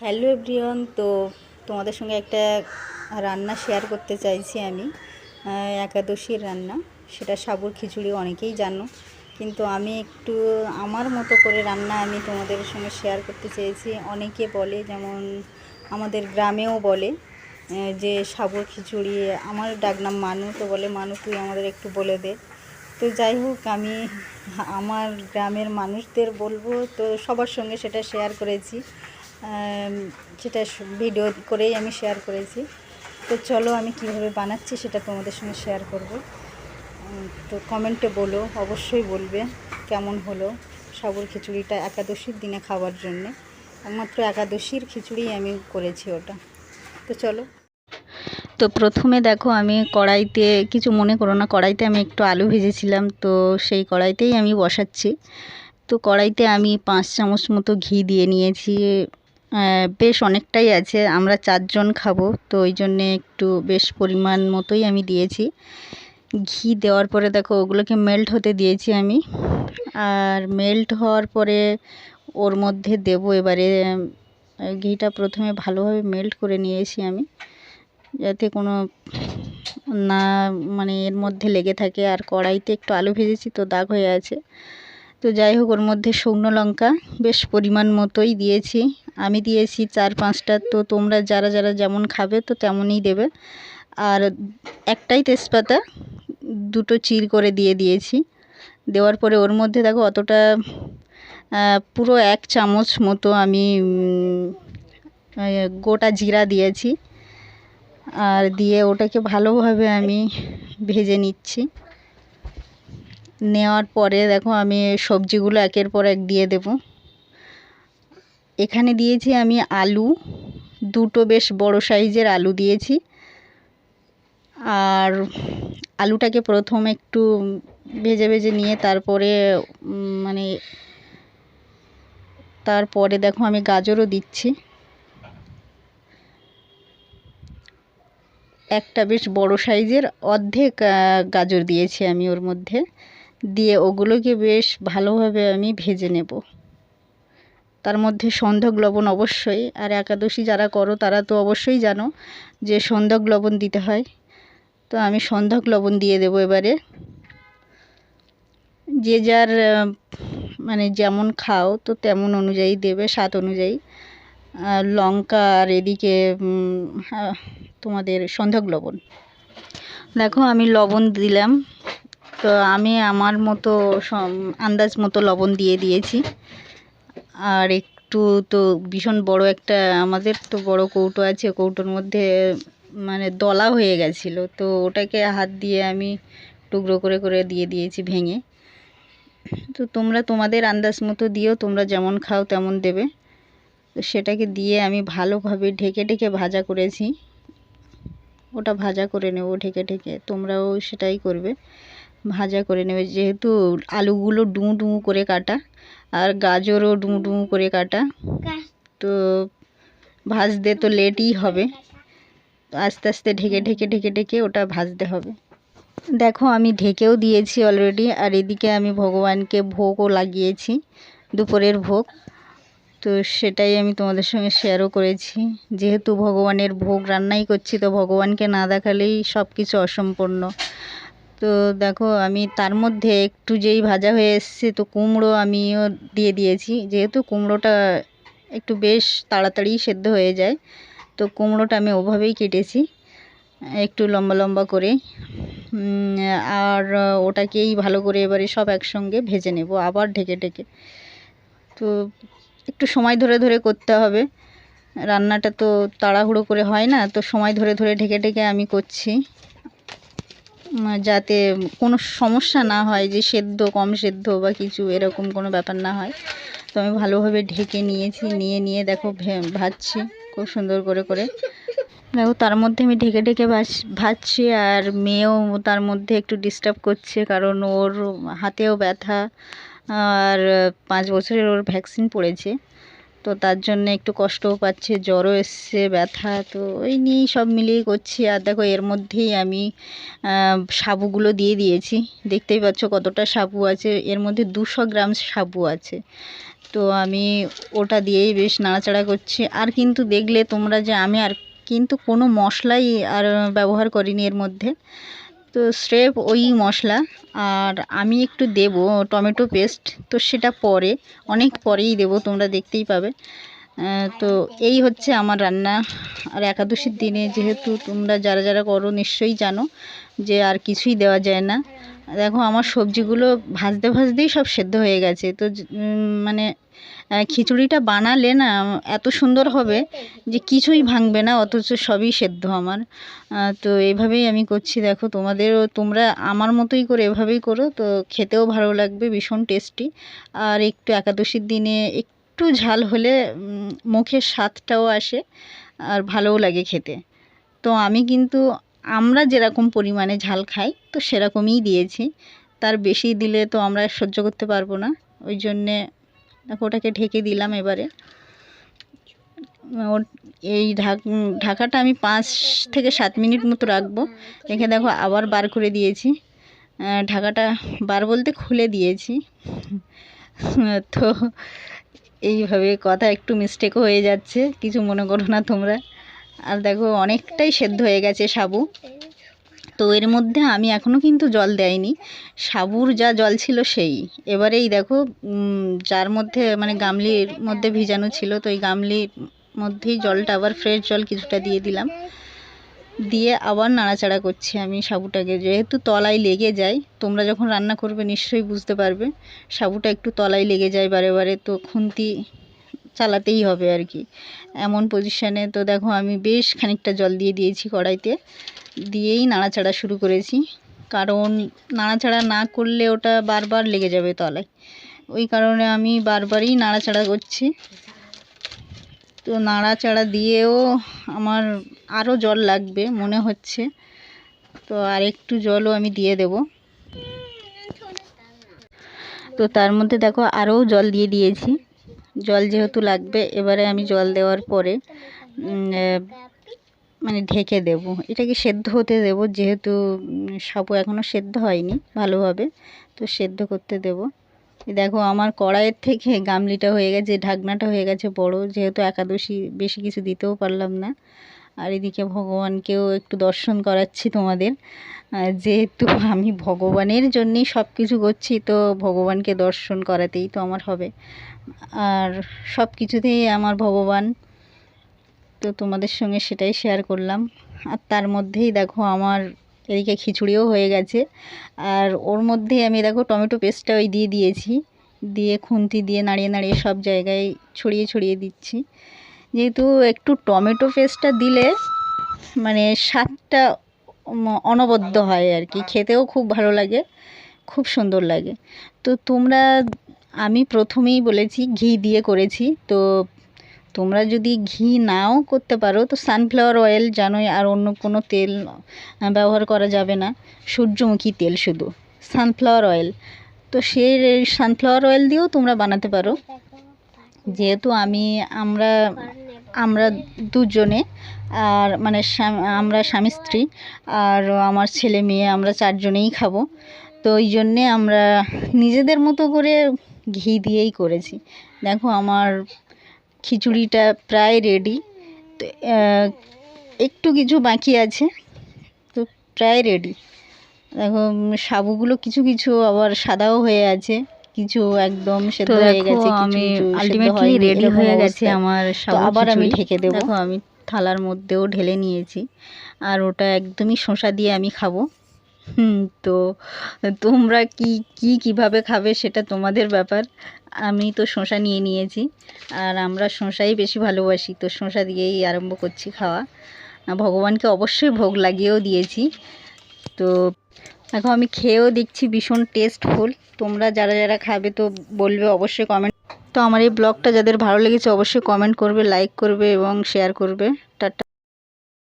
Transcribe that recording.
Hello everyone, তো তোমাদের সঙ্গে একটা রান্না শেয়ার করতে চাইছি আমি একাদশীর রান্না। সেটা সাবুর খিচুড়ি, অনেকেই জানো। কিন্তু আমি একটু আমার মতো করে রান্না আমি তোমাদের সঙ্গে শেয়ার করতে চেয়েছি। অনেকে বলে, যেমন আমাদের গ্রামেও বলে যে সাবুর খিচুড়ি, আমার ডাকনাম মানু, তো বলে, মানু, তুই আমাদের একটু বলে দে। তো যাই হোক, আমি আমার গ্রামের মানুষদের বলব, তো সবার সঙ্গে সেটা শেয়ার করেছি। সেটা ভিডিও করেই আমি শেয়ার করেছি। তো চলো আমি কীভাবে বানাচ্ছি সেটা তোমাদের সঙ্গে শেয়ার করব। তো কমেন্টে বলো, অবশ্যই বলবে কেমন হলো সাবুর খিচুড়িটা একাদশীর দিনে খাওয়ার জন্যে। একমাত্র একাদশীর খিচুড়ি আমি করেছি ওটা। তো চলো। তো প্রথমে দেখো আমি কড়াইতে, কিছু মনে করো না, কড়াইতে আমি একটু আলু ভেজেছিলাম, তো সেই কড়াইতেই আমি বসাচ্ছি। তো কড়াইতে আমি পাঁচ চামচ মতো ঘি দিয়ে নিয়েছি বেশ অনেকটাই আছে। আমরা চারজন খাব, তো ওই জন্যে একটু বেশ পরিমাণ মতোই আমি দিয়েছি। ঘি দেওয়ার পরে দেখো, ওগুলোকে মেল্ট হতে দিয়েছি আমি। আর মেল্ট হওয়ার পরে ওর মধ্যে দেবো এবারে ঘিটা প্রথমে ভালোভাবে মেল্ট করে নিয়েছি আমি। যাতে কোনো না মানে এর মধ্যে লেগে থাকে। আর কড়াইতে একটু আলু ভেজেছি, তো দাগ হয়ে আছে। তো যাই হোক, ওর মধ্যে শুকনো লঙ্কা বেশ পরিমাণ মতোই দিয়েছি। আমি দিয়েছি চার পাঁচটা, তো তোমরা যারা যারা যেমন খাবে তো তেমনই দেবে। আর একটাই তেজপাতা দুটো চির করে দিয়ে দিয়েছি। দেওয়ার পরে ওর মধ্যে দেখো অতটা পুরো এক চামচ মতো আমি গোটা জিরা দিয়েছি। আর দিয়ে ওটাকে ভালোভাবে আমি ভেজে নিচ্ছি। নেওয়ার পরে দেখো আমি সবজিগুলো একের পর এক দিয়ে দেব। এখানে দিয়েছি আমি আলু, দুটো বেশ বড় সাইজের আলু দিয়েছি। আর আলুটাকে প্রথম একটু ভেজে ভেজে নিয়ে তারপরে মানে তারপরে দেখো আমি গাজরও দিচ্ছি। একটা বেশ বড় সাইজের অর্ধেক গাজর দিয়েছি আমি ওর মধ্যে। দিয়ে ওগুলোকে বেশ ভালোভাবে আমি ভেজে নেব। তার মধ্যে সন্ধক লবণ অবশ্যই, আর একাদশী যারা করো তারা তো অবশ্যই জানো যে সন্ধক লবণ দিতে হয়। তো আমি সন্ধক লবণ দিয়ে দেবো এবারে। যে যার মানে যেমন খাও তো তেমন অনুযায়ী দেবে, স্বাদ অনুযায়ী। লঙ্কা আর এদিকে তোমাদের সন্ধক লবণ। দেখো আমি লবণ দিলাম। তো আমি আমার মতো আন্দাজ মতো লবণ দিয়ে দিয়েছি। আর একটু তো ভীষণ বড় একটা, আমাদের তো বড় কৌটো আছে, কৌটোর মধ্যে মানে দলা হয়ে গেছিল। তো ওটাকে হাত দিয়ে আমি টুকরো করে করে দিয়ে দিয়েছি ভেঙে। তো তোমরা তোমাদের আন্দাজ মতো দিও, তোমরা যেমন খাও তেমন দেবে। তো সেটাকে দিয়ে আমি ভালোভাবে ঢেকে ঢেকে ভাজা করেছি। ওটা ভাজা করে নেব ঢেকে ঢেকে, তোমরাও সেটাই করবে। ভাজা করে নেবে, যেহেতু আলুগুলো ডুমু ডুমু করে কাটা আর গাজরও ডুমু ডুমু করে কাটা। তো ভাজতে তো লেটই হবে। আস্তে আস্তে ঢেকে ঢেকে ঢেকে ঢেকে ওটা ভাজতে হবে। দেখো আমি ঢেকেও দিয়েছি অলরেডি আর এদিকে আমি ভগবানকে ভোগও লাগিয়েছি, দুপুরের ভোগ। তো সেটাই আমি তোমাদের সঙ্গে শেয়ারও করেছি। যেহেতু ভগবানের ভোগ রান্নাই করছি, তো ভগবানকে না দেখালেই সব কিছু অসম্পূর্ণ। তো দেখো আমি তার মধ্যে একটু যেই ভাজা হয়ে এসছে, তো কুমড়ো আমিও দিয়ে দিয়েছি। যেহেতু কুমড়োটা একটু বেশ তাড়াতাড়ি সেদ্ধ হয়ে যায়, তো কুমড়োটা আমি ওভাবেই কেটেছি, একটু লম্বা লম্বা করে। আর ওটাকেই ভালো করে এবারে সব একসঙ্গে ভেজে নেব, আবার ঢেকে ঢেকে। তো একটু সময় ধরে ধরে করতে হবে। রান্নাটা তো তাড়াহুড়ো করে হয় না, তো সময় ধরে ধরে ঢেকে ঢেকে আমি করছি। যাতে কোনো সমস্যা না হয় যে সেদ্ধ, কম সেদ্ধ বা কিছু এরকম কোনো ব্যাপার না হয়। তো আমি ভালোভাবে ঢেকে নিয়েছি, নিয়ে নিয়ে দেখো ভাজছি খুব সুন্দর করে করে। দেখো তার মধ্যে আমি ঢেকে ঢেকে ভাজ, ভাজছি আর মেয়েও তার মধ্যে একটু ডিস্টার্ব করছে কারণ ওর হাতেও ব্যথা আর পাঁচ বছরের ওর ভ্যাকসিন পড়েছে। তো তার জন্য একটু কষ্টও পাচ্ছে, জ্বরও এসছে, ব্যথা, তো ওই নিয়েই সব মিলিয়ে করছি। আর দেখো, এর মধ্যেই আমি সাবুগুলো দিয়ে দিয়েছি। দেখতেই পাচ্ছ কতটা সাবু আছে। এর মধ্যে দুশো গ্রাম সাবু আছে। তো আমি ওটা দিয়েই বেশ নাড়াচাড়া করছি। আর কিন্তু দেখলে তোমরা যে আমি আর কিন্তু কোনো মশলাই আর ব্যবহার করিনি এর মধ্যে। তো স্রেফ ওই মশলা, আর আমি একটু দেব টমেটো পেস্ট, তো সেটা পরে, অনেক পরেই দেব, তোমরা দেখতেই পাবে। তো এই হচ্ছে আমার রান্না। আর একাদশীর দিনে যেহেতু তোমরা যারা যারা করো, নিশ্চয়ই জানো যে আর কিছুই দেওয়া যায় না। দেখো, আমার সবজিগুলো ভাজতে ভাজতেই সব সেদ্ধ হয়ে গেছে। তো মানে খিচুড়িটা বানালে না, এত সুন্দর হবে যে কিছুই ভাঙবে না, অথচ সবই সেদ্ধ আমার। তো এইভাবেই আমি করছি। দেখো, তোমাদেরও, তোমরা আমার মতোই করে এভাবেই করো। তো খেতেও ভালো লাগবে, ভীষণ টেস্টি। আর একটু একাদশীর দিনে একটু ঝাল হলে মুখের স্বাদটাও আসে আর ভালোও লাগে খেতে। তো আমি কিন্তু আমরা যেরকম পরিমাণে ঝাল খাই, তো সেরকমই দিয়েছি। তার বেশি দিলে তো আমরা সহ্য করতে পারব না। ওই জন্যে ওটাকে ঢেকে দিলাম এবারে। ওর এই ঢাক, ঢাকাটা আমি পাঁচ থেকে সাত মিনিট মতো রাখব। রেখে দেখো আবার বার করে দিয়েছি। ঢাকাটা বার বলতে খুলে দিয়েছি। তো এইভাবে কথা একটু মিস্টেকও হয়ে যাচ্ছে। কিছু মনে করো না তোমরা। আর দেখো, অনেকটাই সেদ্ধ হয়ে গেছে সাবু। তো এর মধ্যে আমি এখনও কিন্তু জল দেয়নি। সাবুর যা জল ছিল সেই। এবারেই দেখো যার মধ্যে মানে গামলির মধ্যে ভিজানো ছিল, তো এই গামলির মধ্যেই জলটা, আবার ফ্রেশ জল কিছুটা দিয়ে দিলাম। দিয়ে আবার নাড়াচাড়া করছি আমি সাবুটাকে। যেহেতু তলায় লেগে যায়, তোমরা যখন রান্না করবে নিশ্চয়ই বুঝতে পারবে, সাবুটা একটু তলায় লেগে যায় বারে বারে, তো খুন্তি চালাতেই হবে আর কি। এমন পজিশানে তো দেখো আমি বেশ খানিকটা জল দিয়ে দিয়েছি কড়াইতে। দিয়েই নাড়াচাড়া শুরু করেছি। কারণ নাড়াচাড়া না করলে ওটা বারবার লেগে যাবে তলায়। ওই কারণে আমি বারবারই নাড়াচাড়া করছি। তো নাড়াচাড়া দিয়েও আমার আরও জল লাগবে মনে হচ্ছে। তো আর একটু জলও আমি দিয়ে দেব। তো তার মধ্যে দেখো আরও জল দিয়ে দিয়েছি। জল যেহেতু লাগবে, এবারে আমি জল দেওয়ার পরে মানে ঢেকে দেব। এটাকে সেদ্ধ হতে দেব, যেহেতু সাবু এখনও সেদ্ধ হয়নি ভালোভাবে, তো সেদ্ধ করতে দেব। দেখো আমার কড়াইয়ের থেকে গামলিটা হয়ে গেছে, ঢাকনাটা হয়ে গেছে বড়, যেহেতু একাদশী, বেশি কিছু দিতেও পারলাম না। আর এদিকে ভগবানকেও একটু দর্শন করাচ্ছি তোমাদের। যেহেতু আমি ভগবানের জন্যেই সব কিছু করছি, তো ভগবানকে দর্শন করাতেই তো আমার হবে। আর সব কিছুতেই আমার ভগবান। তো তোমাদের সঙ্গে সেটাই শেয়ার করলাম। আর তার মধ্যেই দেখো আমার এদিকে খিচুড়িও হয়ে গেছে। আর ওর মধ্যেই আমি দেখো টমেটো পেস্টটা ওই দিয়ে দিয়েছি। দিয়ে খুন্তি দিয়ে নাড়িয়ে নাড়িয়ে সব জায়গায় ছড়িয়ে ছড়িয়ে দিচ্ছি। যেহেতু একটু টমেটো পেস্টটা দিলে মানে স্বাদটা অনবদ্য হয় আর কি। খেতেও খুব ভালো লাগে, খুব সুন্দর লাগে। তো তোমরা আমি প্রথমেই বলেছি ঘি দিয়ে করেছি। তো তোমরা যদি ঘি নাও করতে পারো, তো সানফ্লাওয়ার অয়েল জানোই আর অন্য কোনো তেল ব্যবহার করা যাবে না। সূর্যমুখী তেল শুধু সানফ্লাওয়ার অয়েল তো সেই সানফ্লাওয়ার অয়েল দিয়েও তোমরা বানাতে পারো। যেহেতু আমি, আমরা আমরা দুজনে আর মানে আমরা স্বামী স্ত্রী আর আমার ছেলে মেয়ে, আমরা চারজনেই খাব। তো ওই জন্যে আমরা নিজেদের মতো করে ঘি দিয়েই করেছি। দেখো আমার খিচুড়িটা প্রায় রেডি তো একটু কিছু বাকি আছে তো প্রায় রেডি দেখো সাবুগুলো কিছু কিছু আবার সাদাও হয়ে আছে কিছু একদম সেদ্ধ হয়ে গেছে আমি আলটিমেটলি রেডি হয়ে গেছে আমার আবার আমি ঢেকে দেবো। দেখো আমি থালার মধ্যেও ঢেলে নিয়েছি আর ওটা একদমই শসা দিয়ে আমি খাব। তো তোমরা কি কি কীভাবে খাবে সেটা তোমাদের ব্যাপার। আমি তো শসা নিয়ে নিয়েছি, আর আমরা শসাই বেশি ভালোবাসি, তো শসা দিয়েই আরম্ভ করছি খাওয়া। ভগবানকে অবশ্যই ভোগ লাগিয়েও দিয়েছি। তো দেখো আমি খেয়েও দেখছি ভীষণ টেস্টফুল তোমরা যারা যারা খাবে তো বলবে অবশ্যই কমেন্ট তো আমার এই ব্লগটা যাদের ভালো লেগেছে অবশ্যই কমেন্ট করবে লাইক করবে এবং শেয়ার করবে। টাটা।